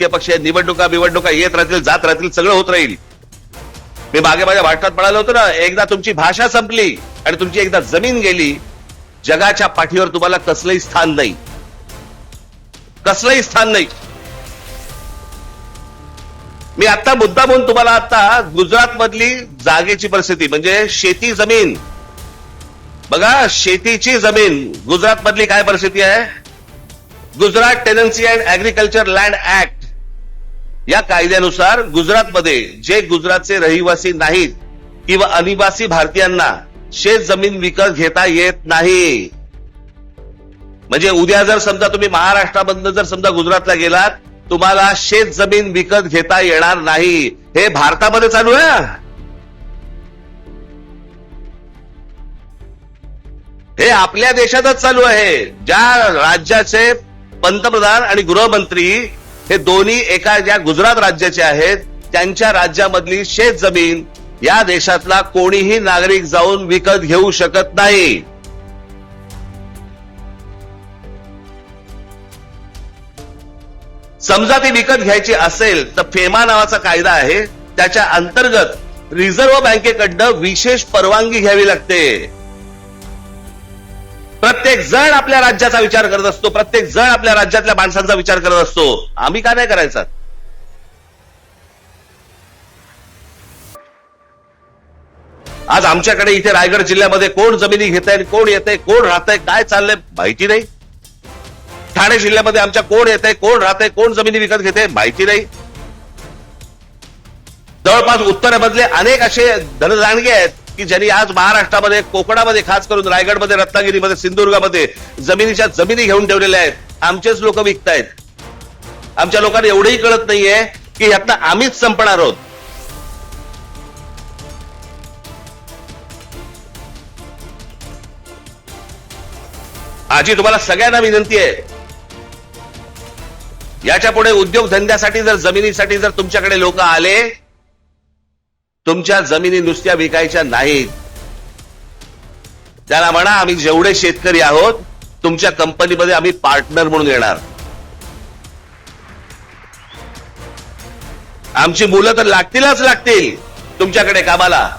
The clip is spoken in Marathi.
राजकीय पक्ष आहेत निवडणुका बिवडणुका येत राहतील जात राहतील सगळं होत राहील. मी मागे माझ्या भाषणात म्हणालो होतो ना एकदा तुमची भाषा संपली आणि तुमची एकदा जमीन गेली जगाच्या पाठीवर तुम्हाला कसलंही स्थान नाही. कसलंही स्थान नाही. मी आता मुद्दा म्हणून तुम्हाला आता गुजरात मधली जागेची परिस्थिती म्हणजे शेती जमीन. बघा शेतीची जमीन गुजरात मधली काय परिस्थिती आहे? Gujarat tenancy and agriculture land act या कायद्यानुसार गुजरातमध्ये जे गुजरातचे रहिवासी नाहीत किंवा अनिवासी भारतीयांना शेत जमीन विकत घेता येत नाही. म्हणजे उद्या जर समजा तुम्ही महाराष्ट्रामधनं जर समजा गुजरातला गेलात तुम्हाला शेत जमीन विकत घेता येणार नाही. हे भारतामध्ये चालू आहे. हे आपल्या देशातच चालू आहे. ज्या राज्याचे पंतप्रधान आणि गृहमंत्री हे दोन्ही एका ज्या गुजरात राज्याचे आहेत त्यांच्या राज्यामधली शेत जमीन या देशातला कोणीही नागरिक जाऊन विकत घेऊ शकत नाही. समजा ती विकत घ्यायची असेल तर फेमा नावाचा कायदा आहे त्याच्या अंतर्गत रिझर्व्ह बँकेकडनं विशेष परवानगी घ्यावी लागते. प्रत्येक जण आपल्या राज्याचा विचार करत असतो प्रत्येक जण आपल्या राज्यातल्या माणसांचा विचार करत असतो. आम्ही का नाही करायचा? आज आमच्याकडे इथे रायगड जिल्ह्यामध्ये कोण जमिनी घेत आहे कोण येत आहे कोण राहत आहे काय चाललंय माहिती नाही. ठाणे जिल्ह्यामध्ये आमच्या कोण येत आहे कोण राहत आहे कोण जमिनी विकत घेते माहिती नाही. जवळपास उत्तरेमधले अनेक असे धनदांडगे आहेत की ज्यांनी आज महाराष्ट्रामध्ये कोकणामध्ये खास करून रायगडमध्ये रत्नागिरीमध्ये सिंधुदुर्गामध्ये जमिनीच्या जमिनी घेऊन ठेवलेल्या आहेत. आमचेच लोक विकतायत. आमच्या लोकांना एवढंही कळत नाहीये की ह्यातनं आम्हीच संपणार आहोत. आजी तुम्हाला सगळ्यांना विनंती आहे. याच्यापुढे उद्योगधंद्यासाठी जर जमिनीसाठी जर तुमच्याकडे लोक आले तुमच्या जमिनी नुसत्या विकायच्या नाहीत. त्याला म्हणा आम्ही जेवढे शेतकरी आहोत तुमच्या कंपनीमध्ये आम्ही पार्टनर म्हणून येणार. आमची मुलं तर लागतीलच लागतील तुमच्याकडे कामाला.